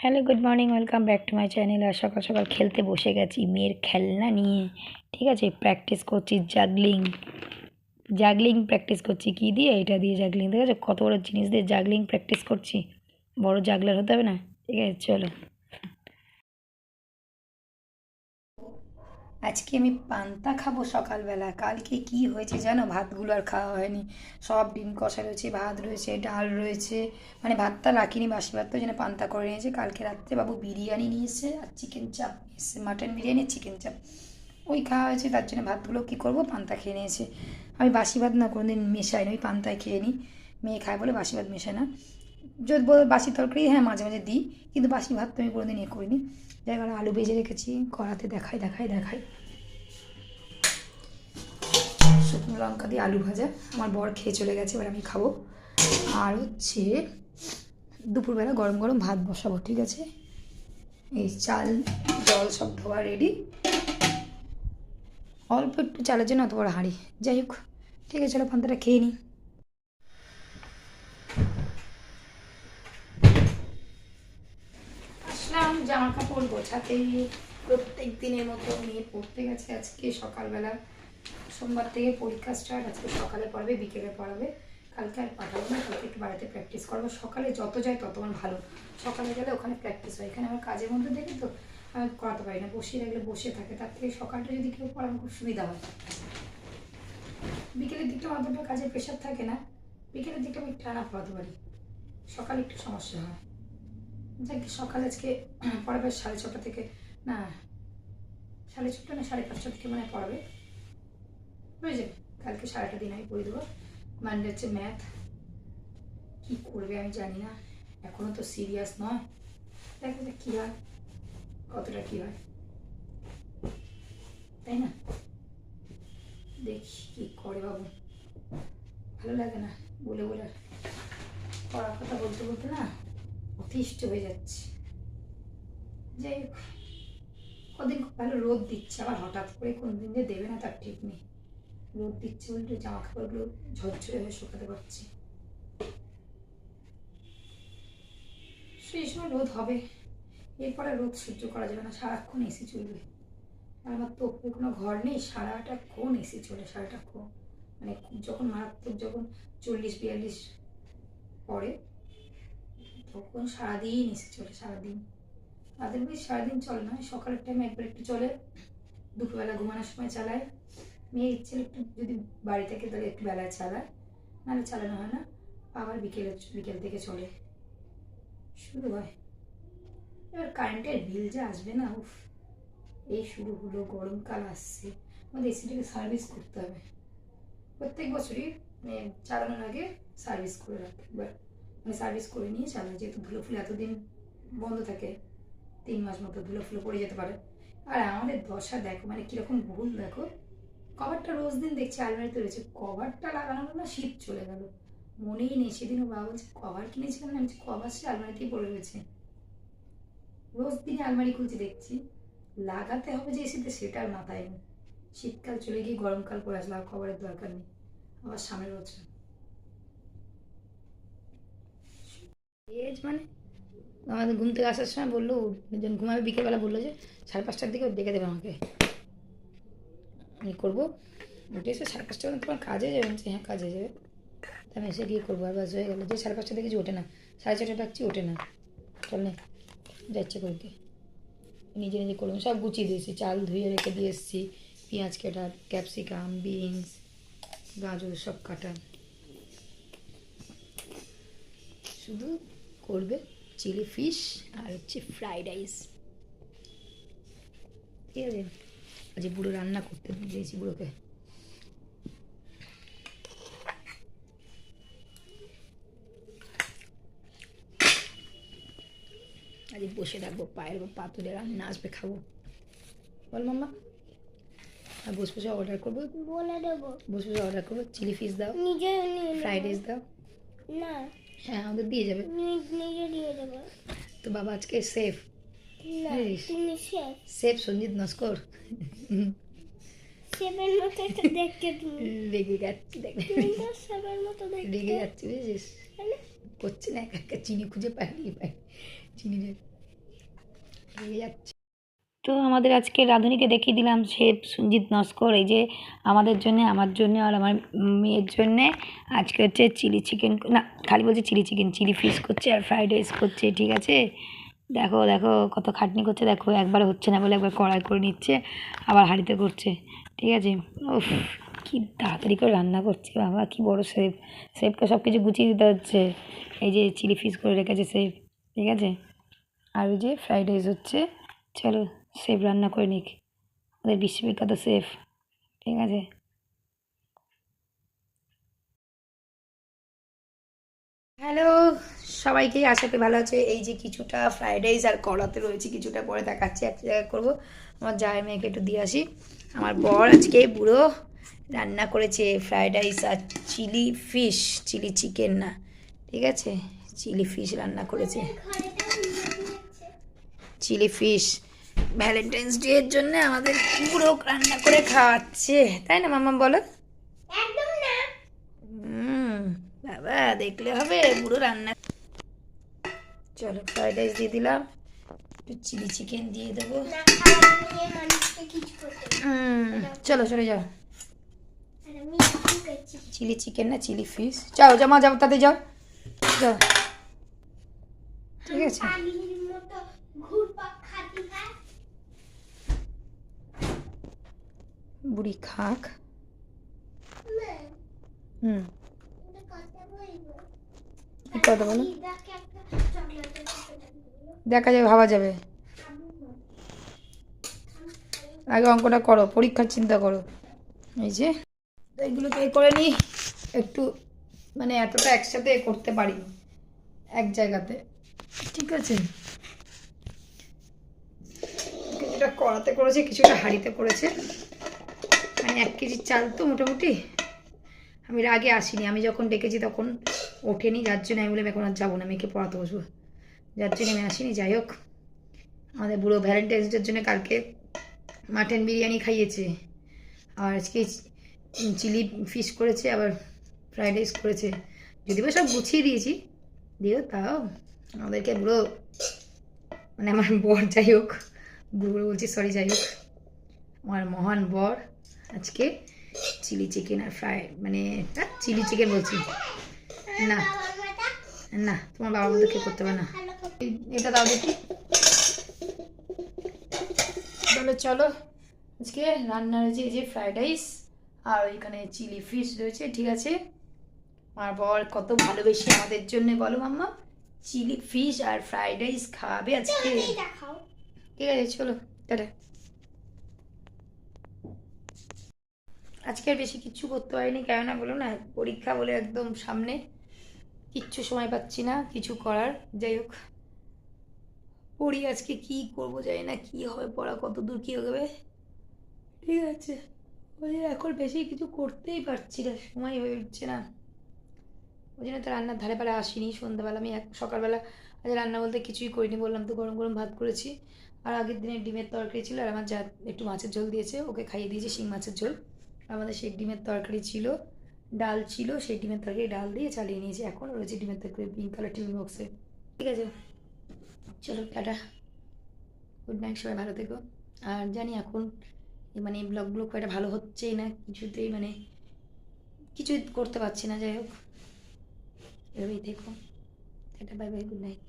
Hello good morning welcome back to my channel আর সকাল সকাল খেলতে বসে গেছি, মেয়ের খেলনা নিয়ে। ঠিক আছে প্র্যাকটিস করছি জাগলিং জাগলিং প্র্যাকটিস করছি, কি দিয়ে? এটা দিয়ে জাগলিং ঠিক আছে কত বড় জিনিস দিয়ে জাগলিং প্র্যাকটিস করছি? বড় জাগলার হতে হবে না? ঠিক আছে, চলো। আজকে আমি পান্তা খাব সকালবেলা। কালকে কি হয়েছে জানো? ভাতগুলো আর খাওয়া হয়নি। সব ডিম কষা রয়েছে, ভাত রয়েছে, ডাল রয়েছে। মানে ভাতটা রাখিনি, বাসি ভাত তো জন্য পান্তা করে নিয়েছে। কালকে রাত্রে বাবু বিরিয়ানি নিয়েছে আর চিকেন চাপ এসছে মাটন বিরিয়ানি চিকেন চাপ ওই খাওয়া হয়েছে, তার জন্য ভাতগুলো কী করব? পান্তা খেয়ে নিয়েছে। আমি বাসি ভাত না কোনো দিন মেশাই না ওই পান্তায় খেয়ে নিই। মেয়ে খায় বলে বাসি ভাত মেশায় না। যদি বাসি তরকারি হ্যাঁ মাঝে মাঝে দিই কিন্তু বাসি ভাত তো আমি কোনো দিন ইয়ে করিনি। যাই হোক, আলু ভেজে রেখেছি কড়াতে দেখাই দেখাই দেখাই। শুকনো লঙ্কা দিয়ে আলু ভাজা আমার বর খেয়ে চলে গেছে এবার আমি খাব। আর হচ্ছে দুপুরবেলা গরম গরম ভাত বসাবো ঠিক আছে? এই চাল জল সব ধোয়া রেডি অল্প একটু চালের জন্য অত বড় হাঁড়ি। যাই হোক ঠিক আছে চলো পান্তাটা খেয়ে নিই। জামা কাপড় গোছাতে প্রত্যেক দিনের মতো মেয়ে পড়তে গেছে আজকে সকালবেলা। সোমবার থেকে পরীক্ষা স্টার্ট আজকে সকালে পড়াবে, বিকেলে পড়াবে। কালকে আর পাঠাবো না, কালকে একটু বাড়িতে প্র্যাকটিস করব। সকালে যত যায় তত আমার ভালো। সকালে গেলে ওখানে প্র্যাকটিস হয়। এখানে আমার কাজের মধ্যে দেখি তো, আমি করাতে পারি না। বসিয়ে রাখলে বসে থাকে। তার থেকে সকালটা যদি কেউ পড়ানো খুব সুবিধা হয়। বিকেলের দিকটা অতটা কাজের প্রেশার থাকে না। বিকেলের দিকটা আমি টানা পড়াতে পারি। সকালে একটু সমস্যা হয়। যাক সকাল আজকে পড়াবে সাড়ে ছটা থেকে, না, সাড়ে ছটা না সাড়ে পাঁচটা থেকে মানে পড়াবে। হয়ে যাবে, কালকে সারাটা দিন আমি পড়ে দেবো। মানডে হচ্ছে ম্যাথ কী করবে আমি জানি না এখনও তো সিরিয়াস নয়। দেখা যাক কী হয়, কতটা কী হয়। তাই না? দেখি কী করে বাবু। ভালো লাগে না বলে বলে। পড়ার কথা বলতে বলতে না অতিষ্ঠ হয়ে যাচ্ছে। যাই হোক কদিন ভালো রোদ দিচ্ছে আবার হঠাৎ করে কোন দিন যে দেবে না তার ঠিক নেই। রোদ দিচ্ছে বলতে জামা কাপড়গুলো ঝরঝরে হয়ে শুকাতে পারছি। সেই সময় রোদ হবে। এরপরে রোদ সহ্য করা যাবে না, সারাক্ষণ এসি চলবে। আর আমার তো ওপরে কোনো ঘর নেই, সারাটা কোন এসি চলে, সারাটা কোন মানে যখন মারাত্মক যখন চল্লিশ, বিয়াল্লিশ পরে তখন সারাদিন এসে চলে, সারাদিন। তাদের বেশ সারাদিন চলে না, সকালের টাইমে একবার একটু চলে, দুপুরবেলা ঘুমানোর সময় চালায়। মেয়ে ইচ্ছে একটু যদি বাড়ি থেকে তাহলে একটু বেলায় চালায়, নাহলে চালানো হয় না, আবার বিকেলে বিকেল থেকে চলে। শুরু হয়। এবার কারেন্টের বিল যে আসবে না, উফ, এই শুরু হলো, গরমকাল আসছে। আমাদের এসিটাকে সার্ভিস করতে হবে। প্রত্যেক বছরই মানে চালানোর আগে সার্ভিস করে রাখতে একবার মানে সার্ভিস করে নিয়ে চালাই যেহেতু ধুলো ফুলো এতদিন বন্ধ থাকে, তিন মাস মতো ধুলো ফুলো পড়ে যেতে পারে। আর আমাদের দশা দেখো মানে কীরকম ভুল দেখো। কভারটা রোজ দিন দেখছি, আলমারিতে রয়েছে। কভারটা লাগানো না, শীত চলে গেল। মনেই নেই, সেদিনও বাবা বলছে, কভার কিনেছিলাম না? আমি কভার সে আলমারিতেই পড়ে রয়েছে। রোজ দিনে আলমারি খুলছি, দেখছি। লাগাতে হবে যে এসিতে, সেটা আর মাথায় নেই। শীতকাল চলে গিয়ে গরমকাল পরে আসলে, আর কভারের দরকার নেই। আবার সামনের বছর। মানে? আমাদের ঘুম থেকে আসার সময় বলল যখন ঘুমাবে, বিকেলবেলা বলল যে, সাড়ে পাঁচটার দিকে ডেকে দেবে আমাকে। আমি করব। উঠে এসে সাড়ে পাঁচটা তোমার কাজে যাবে। হ্যাঁ কাজে যাবে। আমি এসে গিয়ে করব। আর বাস হয়ে গেলো। যে সাড়ে পাঁচটা দেখেছি ওঠে না। সাড়ে ছটা ডাকছি ওঠে না। চল নে যাচ্ছে করতে নিজে নিজে করব। সব গুছিয়ে দিয়েছি। চাল ধুয়ে রেখে দিয়ে এসেছি। পেঁয়াজ কাটা, ক্যাপসিকাম, বিনস, গাজর সব কাটা। শুধু করবে চিলি ফিশ আর হচ্ছে ফ্রাইড রাইস। ঠিক আছে? আজ বুড়ো রান্না করতে দিয়েছি বুড়োকে। আজ বসে রাখব পায়ের বা পাতুলে রান্না আসবে খাব। বল মাম্মা আর বসে বসে অর্ডার করব? বলে দেবো। বসে বসে অর্ডার করব চিলি ফিশ দাও ফ্রাইড রাইস দাও। না। হ্যাঁ আমাদের দিয়ে যাবে। দিয়ে দেবো তো বাবা আজকে সেফ সেফ সঞ্জিত নস্কর। শেফের মতো দেখতে তুমি। রেগে যাচ্ছি দেখ। রেগে যাচ্ছি বুঝেছিস? করছে না একা একা চিনি খুঁজে পাইনি পাই চিনি রে লেগে যাচ্ছে। তো আমাদের আজকে রাঁধুনিকে দেখিয়ে দিলাম শেফ সঞ্জিত নস্কর। এই যে আমাদের জন্য, আমার জন্য আর আমার মেয়ের জন্যে আজকে হচ্ছে চিলি চিকেন, না, খালি বলছে চিলি চিকেন, চিলি ফিশ করছে আর ফ্রাইড রাইস করছে, ঠিক আছে? দেখো দেখো কত খাটনি করছে, দেখো একবার হচ্ছে না বলে একবার কড়াই করে নিচ্ছে, আবার হাঁড়িতে করছে, ঠিক আছে? উফ, কি তাড়াতাড়ি করে রান্না করছে বাবা, কি বড় সেফ শেফকে সব কিছু গুছিয়ে দিতে হচ্ছে। এই যে চিলি ফিশ করে রেখেছে সেফ ঠিক আছে? আর ওই যে ফ্রাইড রাইস হচ্ছে, চলো। শেফ রান্না করে নিক। আমাদের বিশ্ববিখ্যাত সেফ ঠিক আছে? হ্যালো সবাইকে আশা করি ভালো আছে। এই যে কিছুটা ফ্রাইড রাইস আর কড়াতে রয়েছে কিছুটা পরে দেখাচ্ছি এক জায়গায় করব। আমার জায়ের মেয়েকে একটু দিয়ে আসি। আমার বর আজকে বুড়ো রান্না করেছে ফ্রাইড রাইস আর চিলি ফিশ চিলি চিকেন না। ঠিক আছে? চিলি ফিশ রান্না করেছে। চিলি ফিশ ভ্যালেন্টাইন্স ডে এর জন্য আমাদের পুরো রান্না করে খাওয়াচ্ছে। তাই না মামা বলো? একদম না। হুম বাবা দেখলে হবে পুরো রান্না। চলো ফ্রাইড রাইস দিয়ে দিলাম। একটু চিলি চিকেন দিয়ে দেবো। চলো চলে যাও। চিলি চিকেন না চিলি ফিশ যাও জামা যাও তাতে যাও। যাও। ঠিক আছে পাগলির মতো ঘুরপাক খাতি খায় বুড়ি খাক। হুম। কি কথা বলো দেখা যাবে, ভাবা যাবে। আগে অঙ্কটা করো, পরীক্ষার চিন্তা করো। এই যে তো এগুলোকে এ করে নিই একটু মানে এতটা একসাথে করতে পারি এক জায়গাতে। ঠিক আছে। কিছুটা কড়াতে করেছে, কিছুটা হাঁড়িতে করেছে। এক কেজি চাল তো মোটামুটি। আমি আগে আসিনি, আমি যখন ডেকেছি তখন ওঠেনি, যার জন্য আমি বললাম, এখন আর যাব না, মেয়েকে পড়াতে বসবো। যার জন্য আমি আসিনি, যাই হোক। আমাদের বুড়ো ভ্যালেন্টাইন্স ডের জন্য কালকে মাটন বিরিয়ানি খাইয়েছে। আর আজকে চিলি ফিশ করেছে, আবার ফ্রাইড রাইস করেছে। যদি বা সব গুছিয়ে দিয়েছি দিও তাও আমাদেরকে বুড়ো মানে আমার বর যাই হোক, বুড়ো বলছি সরি যাই হোক। আমার মহান বর। আজকে চিলি চিকেন আর ফ্রাই মানে চিলি চিকেন বলছি। না না তোমার বাবার মধ্যে কেউ করতে পারে না। এটা দাও দেখি। চলো চলো আজকে রান্না রয়েছে এই যে ফ্রাইড রাইস আর ওইখানে চিলি ফিশ রয়েছে ঠিক আছে? আমার বর কত ভালোবেসে আমাদের জন্য বলো মাম্মা চিলি ফিশ আর ফ্রাইড রাইস খাবে আজকে। ঠিক আছে চলো টাটা। আজকে বেশি কিচ্ছু করতে হয়নি কেননা বলো না, পরীক্ষা বলে একদম সামনে। কিচ্ছু সময় পাচ্ছি না, কিছু করার। যাই হোক, পড়ি আজকে কি করব জানি না, কি হবে পড়া, কত দূর কী হবে। ঠিক আছে, ওই এখন বেশি কিছু করতেই পারছি না, সময় হয়ে উঠছে না। ওই জন্য তো রান্নার ধারে পারে আসিনি, সন্ধ্যাবেলা আমি এক, সকালবেলা আজ রান্না বলতে কিছুই করিনি, বললাম তো গরম গরম ভাত করেছি। আর আগের দিনে ডিমের তরকারি ছিল, আর আমার যা একটু মাছের ঝোল দিয়েছে, ওকে খাইয়ে দিয়েছি, শিং মাছের ঝোল। আমাদের সেই ডিমের তরকারি ছিল, ডাল ছিল, সেই ডিমের তরকারি ডাল দিয়ে চালিয়ে নিয়েছি। এখন রয়েছে ডিমের তরকারি পিঙ্ক কালার টিফিন বক্সে ঠিক আছে? চলো, টাটা। গুড নাইট সবাই ভালো থেকো। আর জানি এখন মানে ব্লগগুলো খুব একটা ভালো হচ্ছেই না, কিছুতেই মানে কিছুই করতে পারছি না, যাই হোক। এভাবেই থেকো। টাটা বাই বাই গুড নাইট